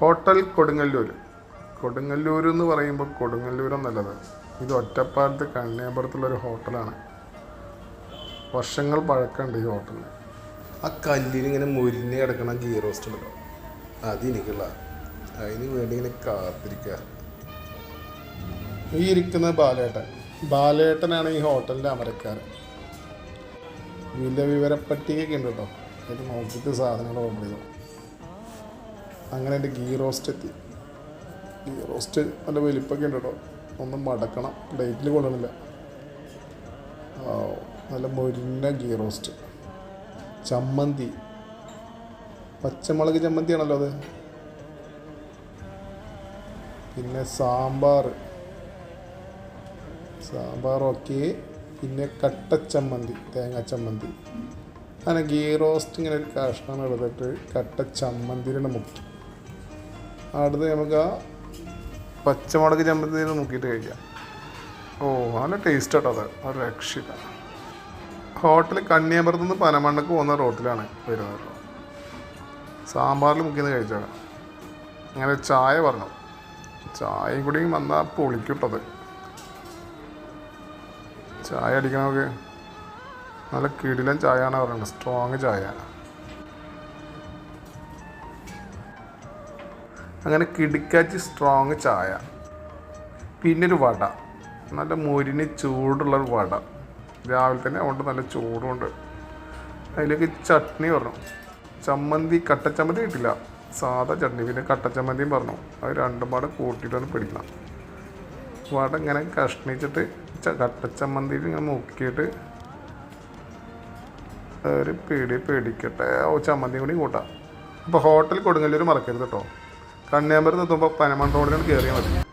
Hotel Kodungallur Kodungallur എന്ന് പറയുമ്പോൾ കൊടുങ്ങല്ലൂർ എന്നല്ലത് ഇത് ഒറ്റപ്പാലത്ത് കണ്ണിയാമ്പുറത്തുള്ളൊരു ഹോട്ടലാണ്. വർഷങ്ങൾ പഴക്കമുണ്ട് ഈ ഹോട്ടലിന് ആ കല്ലിൽ ഇങ്ങനെ മുരിഞ്ഞ് കിടക്കണ ഗീ റോസ്റ്റ് ഉണ്ടല്ലോ. അത് എനിക്കുള്ള. അതിന് വേണ്ടി ഇങ്ങനെ കാത്തിരിക്കുക ഈ ഇരിക്കുന്ന ബാലേട്ടൻ. ബാലേട്ടനാണ് ഈ ഹോട്ടലിന്റെ അമരക്കാരൻ. വില വിവരപ്പട്ടികയൊക്കെ ഉണ്ട് കേട്ടോ. അത് നോക്കിയിട്ട് സാധനങ്ങൾ ഓർഡർ ചെയ്തു. അങ്ങനെ എന്റെ ഗീ റോസ്റ്റ് എത്തി. ഗീ റോസ്റ്റ് നല്ല വലിപ്പൊക്കെ ഉണ്ട് കേട്ടോ. ഒന്ന് മടക്കണം. ഡേറ്റിൽ കൊള്ളണില്ല. നല്ല മൊരിഞ്ഞ ഗീ റോസ്റ്റ്. ചമ്മന്തി. പച്ചമുളക് ചമ്മന്തിയാണല്ലോ അത്. പിന്നെ സാമ്പാർ. സാമ്പാറൊക്കെ പിന്നെ കട്ടച്ചമ്മന്തി തേങ്ങാ ചമ്മന്തി. അങ്ങനെ ഗീ റോസ്റ്റ് ഇങ്ങനെ ഒരു കഷ്ണം എടുത്തിട്ട് കട്ട ചമ്മന്തിയിലാണ് മുക്കി. അടുത്ത് നമുക്ക് ആ പച്ചമുളക് ചമ്മന്തിയിൽ മുക്കിയിട്ട് കഴിക്കാം. ഓ നല്ല ടേസ്റ്റ് കേട്ടോ അത്. ഒരു രക്ഷിത. ഹോട്ടൽ കന്യാപുരത്ത് നിന്ന് പനമണ്ണക്ക് പോകുന്ന റോട്ടിലാണ് വരുന്നത് സാമ്പാറിൽ മുക്കിന്ന് കഴിച്ചാൽ അങ്ങനെ ചായ പറഞ്ഞു. ചായയും കൂടി വന്നാൽ പൊളിക്കൂട്ടത് ചായ അടിക്കണമൊക്കെ. നല്ല കിടിലൻ ചായയാണ് പറയുന്നത് സ്ട്രോങ് ചായ. അങ്ങനെ കിടിക്കാച്ചി സ്ട്രോങ് ചായ. പിന്നെ ഒരു വട. നല്ല മുരിന് ചൂടുള്ളൊരു വട. രാവിലെ തന്നെ അതുകൊണ്ട് നല്ല ചൂടുണ്ട് അതിലേക്ക് ചട്നി പറഞ്ഞു. ചമ്മന്തി കട്ടച്ചമ്മന്തി കിട്ടില്ല. സാധാ ചട്നി. പിന്നെ കട്ടച്ചമ്മന്തിയും പറഞ്ഞു. അത് രണ്ടും പാടെ കൂട്ടിയിട്ടൊന്ന് പിടിക്കണം. വട ഇങ്ങനെ കഷ്ണിച്ചിട്ട് കട്ടച്ചമ്മന്തിയിൽ ഇങ്ങനെ മുക്കിയിട്ട് ഒരു പേടി പേടിക്കട്ടെ. ഓ ചമ്മന്തി കൂടി കൂട്ടാം. അപ്പോൾ ഹോട്ടൽ കൊടുങ്ങല്ലൂർ മറക്കരുത് കേട്ടോ. കന്യാകുമരി എത്തുമ്പോൾ പനമൺ റോഡിലാണ് കയറിയാൽ മതി.